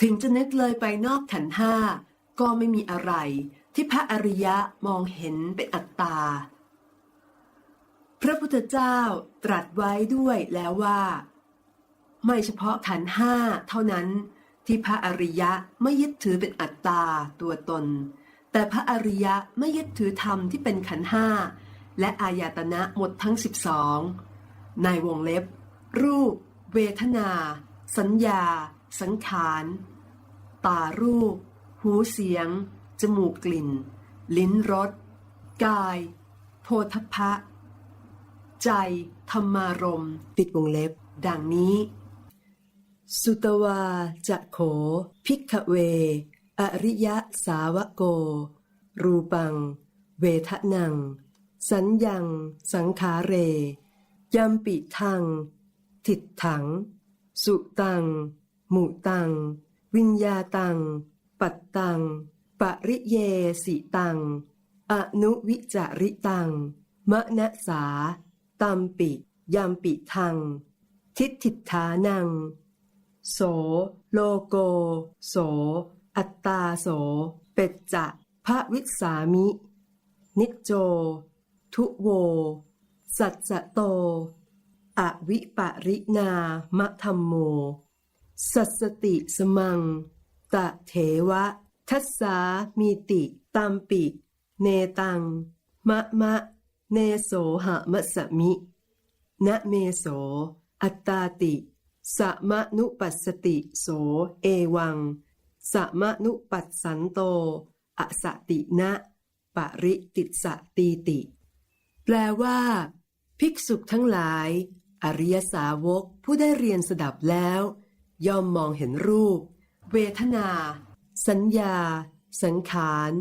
ถึงจะนึกเลยไปนอกขันห้าก็ไม่มีอะไรที่พระอริยะมองเห็นเป็นอัตตา พระพุทธเจ้าตรัสไว้ด้วยแล้วว่า ไม่เฉพาะขันห้าเท่านั้นที่พระอริยะไม่ยึดถือเป็นอัตตาตัวตน แต่พระอริยะไม่ยึดถือธรรมที่เป็นขันห้าและอายตนะหมดทั้ง 12 ในวงเล็บ รูป เวทนา สัญญา สังขาร ตารูป หูเสียง จมูกกลิ่น ลิ้นรส กาย โพธพะ ใจ ธรรมารมปิดวงเล็บ ดังนี้ สุตวาจะโข พิกเว อริยะสาวโก รูปัง เวทนัง สัญญัง สังขาเรยัมปิทัง ทิฏถัง สุตัง มุตัง วิญญาตัง ปัตตัง ปริเยสิตัง อนุวิจาริตัง มะนะสา ตัมปิ ยัมปิทัง ทิฏฐิฐานัง โส โลโก โส อัตตาโส เปจจะพระวิสามิ นิจโจ ทุโว สัจจโต อวิปรินามะธรรมโม สัสสติสมัง ตะเถวะ ทัสสามีติตามปิ เนตัง มะมะ เนโสหะมะสมิ นะเมโส อัตตาติ สะมะนุปัสสติโส เอวัง สะมะนุปัสสันโต อสตินะ ปริติสตีติ แปลว่า ภิกษุทั้งหลาย อริยสาวกผู้ได้เรียนสดับแล้ว ย่อมมองเห็นรูป เวทนา สัญญา สังขาร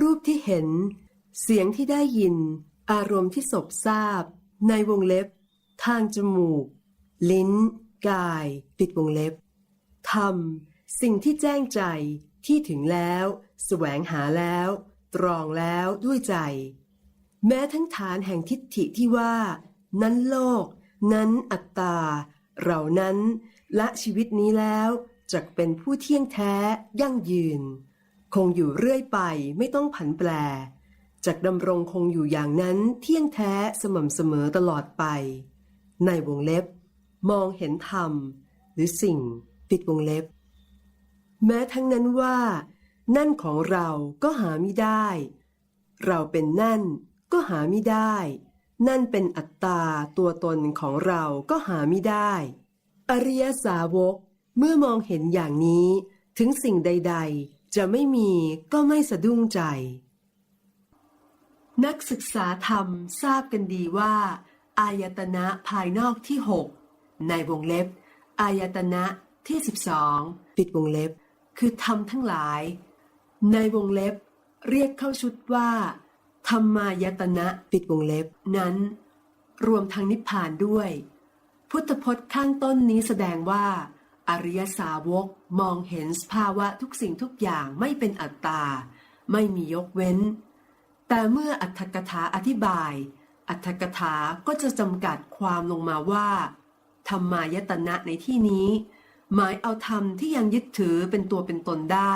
รูปที่เห็น เสียงที่ได้ยิน อารมณ์ที่สบทราบ ในวงเล็บ ทางจมูก ลิ้น กาย ปิดวงเล็บธรรมสิ่งที่แจ้งใจที่ถึงแล้วแสวงหาแล้ว ตรองแล้วด้วยใจ แม้ทั้งฐานแห่งทิฏฐิที่ว่า นั้นโลก นั้นอัตตา เรานั้น ละชีวิตนี้แล้วจะเป็นผู้เที่ยงแท้ยั่งยืน คงอยู่เรื่อยไปไม่ต้องผันแปรจากดำรงคงอยู่อย่างนั้นเที่ยงแท้สม่ำเสมอตลอดไป ในวงเล็บ มองเห็นธรรม หรือสิ่งปิดวงเล็บ แม้ทั้งนั้นว่า นั่นของเราก็หาไม่ได้ เราเป็นนั่นก็หาไม่ได้ นั่นเป็นอัตตาตัวตนของเราก็หาไม่ได้ อริยสาวกเมื่อมองเห็นอย่างนี้ ถึงสิ่งใด ๆ จะไม่มีก็ไม่สะดุ้งใจ นักศึกษาธรรมทราบกันดีว่า อายตนะภายนอกที่ 6 ในวงเล็บ อายตนะที่ 12 ปิดวงเล็บ คือธรรมทั้งหลาย ในวงเล็บ เรียกเข้าชุดว่า ธรรมายตนะปิดวงเล็บนั้น รวมทั้งนิพพานด้วย พุทธพจน์ข้างต้นนี้แสดงว่า อริยสาวกมองเห็นสภาวะทุกสิ่งทุกอย่างไม่เป็นอัตตา ไม่มียกเว้น แต่เมื่ออัตถกถาอธิบาย อัตถกถาก็จะจำกัดความลงมาว่า ธรรมายตนะในที่นี้ หมายเอาธรรมที่ยังยึดถือเป็นตัวเป็นตนได้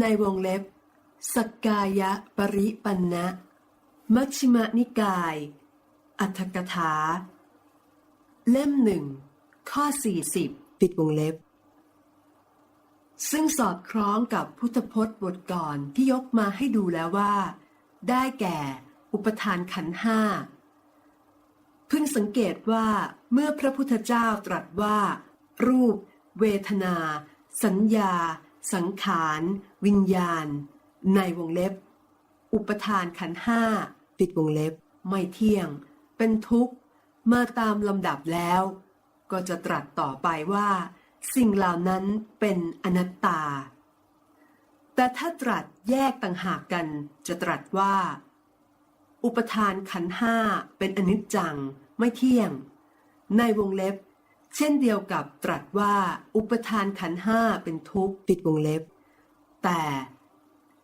ในวงเล็บสกกายะปริปันนะ มัชฌิมนิกาย อัตถกถา เล่มหนึ่งข้อ 40 ปิดวงเล็บ ซึ่งสอดคล้องกับพุทธพจน์บทก่อนที่ยกมาให้ดูแล้วว่า ได้แก่อุปทานขันธ์ห้าพึงสังเกตว่าเมื่อพระพุทธเจ้าตรัสว่า รูป เวทนา สัญญา สังขาร วิญญาณ ในวงเล็บ อุปทานขันธ์ห้าปิดวงเล็บ ไม่เที่ยง เป็นทุกข์ มาตามลำดับแล้ว ก็จะตรัสต่อไปว่า สิ่งเหล่านั้นเป็นอนัตตา แต่ถ้าตรัสแยกต่างหากกันจะตรัสว่า อุปทานขันห้าเป็นอนิจจังไม่เที่ยง ในวงเล็บ เช่นเดียวกับตรัสว่าอุปทานขันห้าเป็นทุกข์ปิดวงเล็บ แต่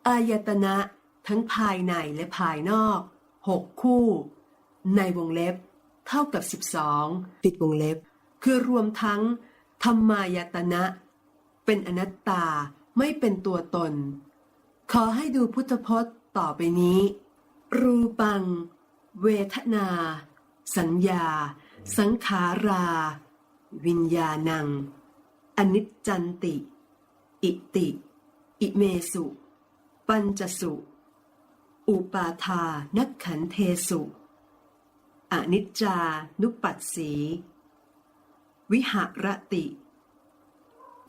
อายตนะทั้งภายในและภายนอกหกคู่ ในวงเล็บ เท่ากับ 12 ปิดวงเล็บ คือรวมทั้งธรรมายตนะ เป็นอนัตตาไม่เป็นตัวตน ขอให้ดูพุทธพจน์ต่อไปนี้ รูปัง เวทนา สัญญา สังขารา วิญญาณัง อนิจจันติ อิติ อิเมสุ ปัญจสุ อุปาทานักขันเทสุอ นิจจานุปัสสี วิหรติ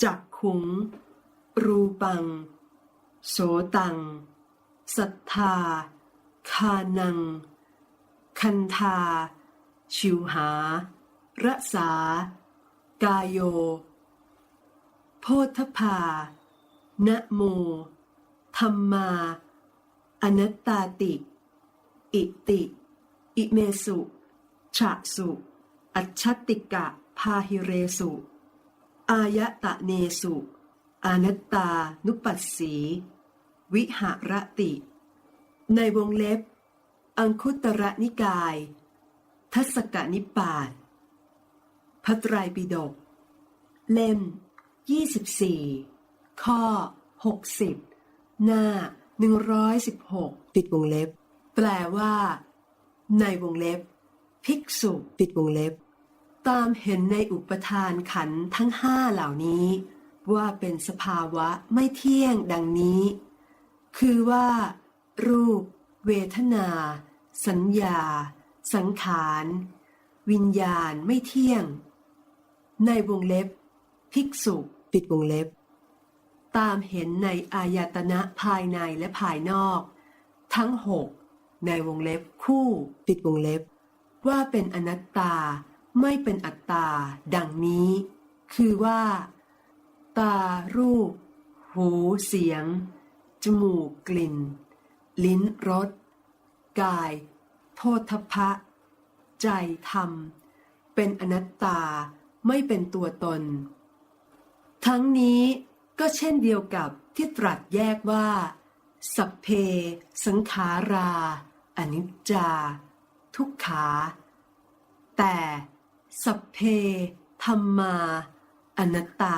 จักขุง รูปัง โสตัง สัทธา คานัง คันธา ชิวหารสา กายโย โพธพา นะโม ธรรมา อนัตตาติ อิติ อิเมสุ ฉะสุ อัจฉติกะ พาหิเรสุ อายตะเนสุอนัตตานุปัสสี วิหรติ ในวงเล็บ อังคุตระนิกาย ทัศกนิปาตพระไตรปิฎกเล่ม 24 ข้อ 60 หน้า 116 ปิดวงเล็บ แปลว่า ในวงเล็บ ภิกษุปิดวงเล็บ ตามเห็นในอุปทานขันทั้งห้าเหล่านี้ ว่าเป็นสภาวะไม่เที่ยงดังนี้ คือว่า รูป เวทนา สัญญา สังขาร วิญญาณไม่เที่ยง ในวงเล็บ ภิกษุปิดวงเล็บ ตามเห็นในอายตนะภายในและภายนอก ทั้งหกในวงเล็บคู่ ปิดวงเล็บ ว่าเป็นอนัตตาไม่เป็นอัตตา ดังนี้ คือว่า ตารูป หูเสียง จมูกกลิ่น ลิ้นรส กายโพธพะ ใจธรรม เป็นอนัตตาไม่เป็นตัวตน ทั้งนี้ก็เช่นเดียวกับที่ตรัสแยกว่า สัพเพ สังขารา อนิจจา ทุกขา แต่สัพเพธรรมาอนัตตา